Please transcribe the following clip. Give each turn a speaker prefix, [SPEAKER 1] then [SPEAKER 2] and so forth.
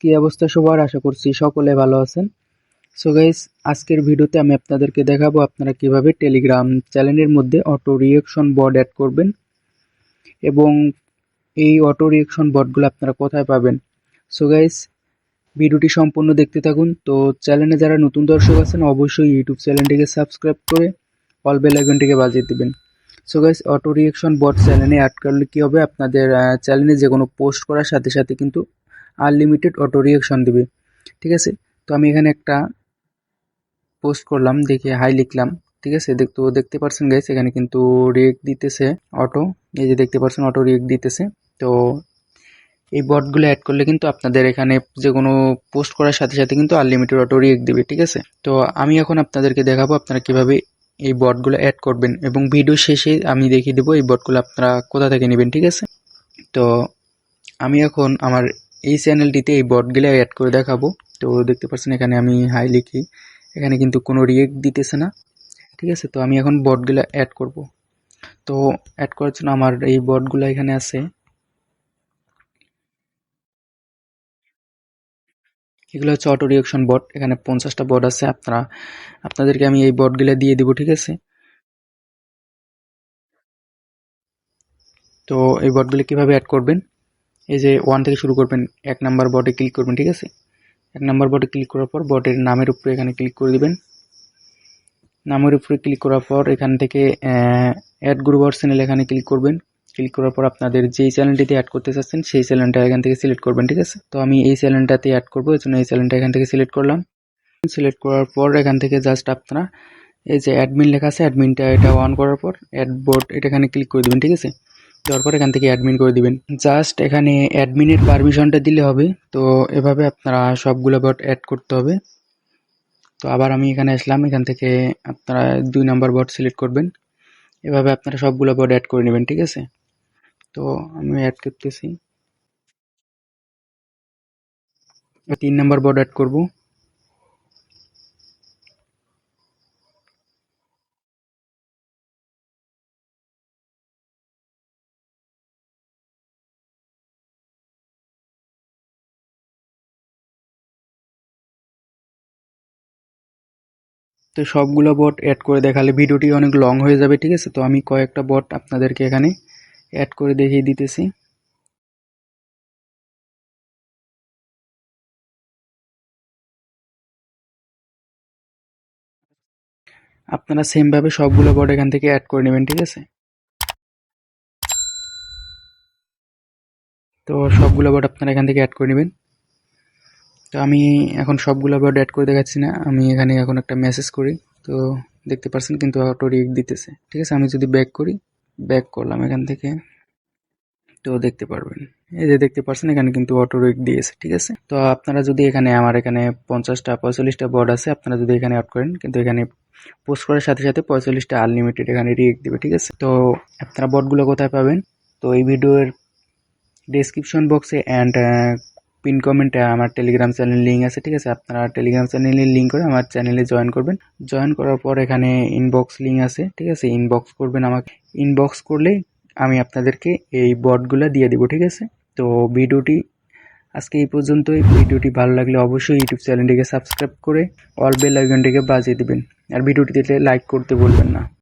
[SPEAKER 1] কি অবস্থা সবার? আশা করছি সকলে ভালো আছেন। সো গাইস আজকের ভিডিওতে আমি আপনাদেরকে দেখাবো আপনারা কীভাবে টেলিগ্রাম চ্যানেলের মধ্যে অটো রিয়েকশন বোর্ড অ্যাড করবেন এবং এই অটো রিয়েকশন বোর্ডগুলো আপনারা কোথায় পাবেন। সো গাইস ভিডিওটি সম্পূর্ণ দেখতে থাকুন। তো চ্যানেলে যারা নতুন দর্শক আছেন, অবশ্যই ইউটিউব চ্যানেলটিকে সাবস্ক্রাইব করে অল বেল আইকনটিকে বাজিয়ে দেবেন। So guys auto reaction bot চ্যানেলে অ্যাড করলে কী হবে? আপনাদের চ্যানেলে যে কোনো পোস্ট করার সাথে সাথে কিন্তু আনলিমিটেড অটো রিয়েকশন দেবে। ঠিক আছে? তো আমি এখানে একটা পোস্ট করলাম, দেখে হাই লিখলাম। ঠিক আছে? তো দেখতে পারছেন গাইস এখানে কিন্তু রিয়েক্ট দিতেছে অটো এই যে দেখতে পারছেন অটো রিয়েক্ট দিতেছে। তো এই বটগুলো অ্যাড করলে কিন্তু আপনাদের এখানে যে কোনো পোস্ট করার সাথে সাথে কিন্তু আনলিমিটেড অটো রিয়েক্ট দেবে, ঠিক আছে? তো আমি এখন আপনাদেরকে দেখাবো আপনারা কীভাবে এই বটগুলো অ্যাড করবেন। এবং ভিডিও শেষে আমি দেখিয়ে দেবো এই বটগুলো আপনারা কোথা থেকে নেবেন, ঠিক আছে? তো আমি এখন আমার এই চ্যানেলটিতে এই বটগুলো অ্যাড করে দেখাবো। তো দেখতে পাচ্ছেন এখানে আমি হাই লিখি। এখানে কিন্তু কোনো রিয়েক্ট দিতেছে না। ঠিক আছে? তো আমি এখন বটগুলো অ্যাড করব। তো অ্যাড করার জন্য আমার এই বটগুলো এখানে আছে। এগুলো হচ্ছে অটো রিয়েকশন বট এখানে পঞ্চাশটা বট আছে। আপনারা, আপনাদেরকে আমি এই বটগুলো দিয়ে দিব, ঠিক আছে? তো এই বটগুলো কীভাবে অ্যাড করবেন? এই যে ওয়ান থেকে শুরু করবেন, এক নাম্বার বটে ক্লিক করবেন, ঠিক আছে? এক নাম্বার বটে ক্লিক করার পর বটের নামের উপরে এখানে ক্লিক করে দিবেন। নামের উপরে ক্লিক করার পর এখান থেকে অ্যাড গ্রুপ চ্যানেল এখানে ক্লিক করবেন। ক্লিক করার পর আপনাদের যেই চ্যানেলটিতে অ্যাড করতে চাচ্ছেন, সেই চ্যানেলটা এখান থেকে সিলেক্ট করবেন, ঠিক আছে? তো আমি এই চ্যানেলটাতে অ্যাড করব, এই জন্য এই চ্যানেলটা এখান থেকে সিলেক্ট করলাম। সিলেক্ট করার পর এখান থেকে জাস্ট আপনারা এই যে অ্যাডমিন লেখা আছে অ্যাডমিনটা এটা অন করার পর অ্যাড বোর্ড এটা এখানে ক্লিক করে দেবেন, ঠিক আছে? দেওয়ার এখান থেকে অ্যাডমিন করে দিবেন। জাস্ট এখানে অ্যাডমিনের পারমিশনটা দিলে হবে। তো এভাবে আপনারা সবগুলো বট অ্যাড করতে হবে। তো আবার আমি এখানে আসলাম। এখান থেকে আপনারা দুই নাম্বার বট সিলেক্ট করবেন। এভাবে আপনারা সবগুলো বট অ্যাড করে নেবেন, ঠিক আছে? তো আমি অ্যাড করতেছি। তিন নাম্বার বট অ্যাড করব। তো সবগুলো বট অ্যাড করে দেখালে ভিডিওটি অনেক লং হয়ে যাবে, ঠিক আছে? তো আমি কয়েকটা বট আপনাদেরকে এখানে অ্যাড করে দেখিয়ে দিতেছি। আপনারা সেমভাবে সবগুলো বট এখান থেকে অ্যাড করে নেবেন, ঠিক আছে? তো সবগুলো বট আপনারা এখান থেকে অ্যাড করে নেবেন। তো আমি এখন সবগুলো বট অ্যাড করে দেখাচ্ছি না। আমি এখানে এখন একটা মেসেজ করি, তো দেখতে পাচ্ছেন কিন্তু অটো রিয়েক্ট দিতেছে। ঠিক আছে, আমি যদি ব্যাক করি ব্যাক করলাম এখান থেকে, তো দেখতে পারবেন। এই যে দেখতে পাচ্ছেন এখানে কিন্তু অটো রিক দিয়েছে, ঠিক আছে? তো আপনারা যদি এখানে, আমার এখানে পঞ্চাশটা, পঁয়তাল্লিশটা বোর্ড আছে, আপনারা যদি এখানে অ্যাড করেন, কিন্তু এখানে পোস্ট করার সাথে সাথে পঁয়তাল্লিশটা আনলিমিটেড এখানে রিয়েক্ট দেবে, ঠিক আছে? তো আপনারা বটগুলো কোথায় পাবেন? তো এই ভিডিওর ডিসক্রিপশন বক্সে অ্যান্ড পিন কমেন্টে আমার টেলিগ্রাম চ্যানেল লিঙ্ক আছে, ঠিক আছে? আপনারা টেলিগ্রাম চ্যানেলের লিঙ্ক করে আমার চ্যানেলে জয়েন করবেন। জয়েন করার পর এখানে ইনবক্স লিঙ্ক আছে, ঠিক আছে? ইনবক্স করবেন আমাকে। ইনবক্স করলে আমি আপনাদেরকে এই বটগুলো দিয়ে দিব, ঠিক আছে? তো ভিডিওটি আজকে এই পর্যন্তই। ভিডিওটি ভালো লাগলে অবশ্যই ইউটিউব চ্যানেলটিকে সাবস্ক্রাইব করে অল বেল আইকনটিকে বাজিয়ে দেবেন। আর ভিডিওটি দিলে লাইক করতে বলবেন না।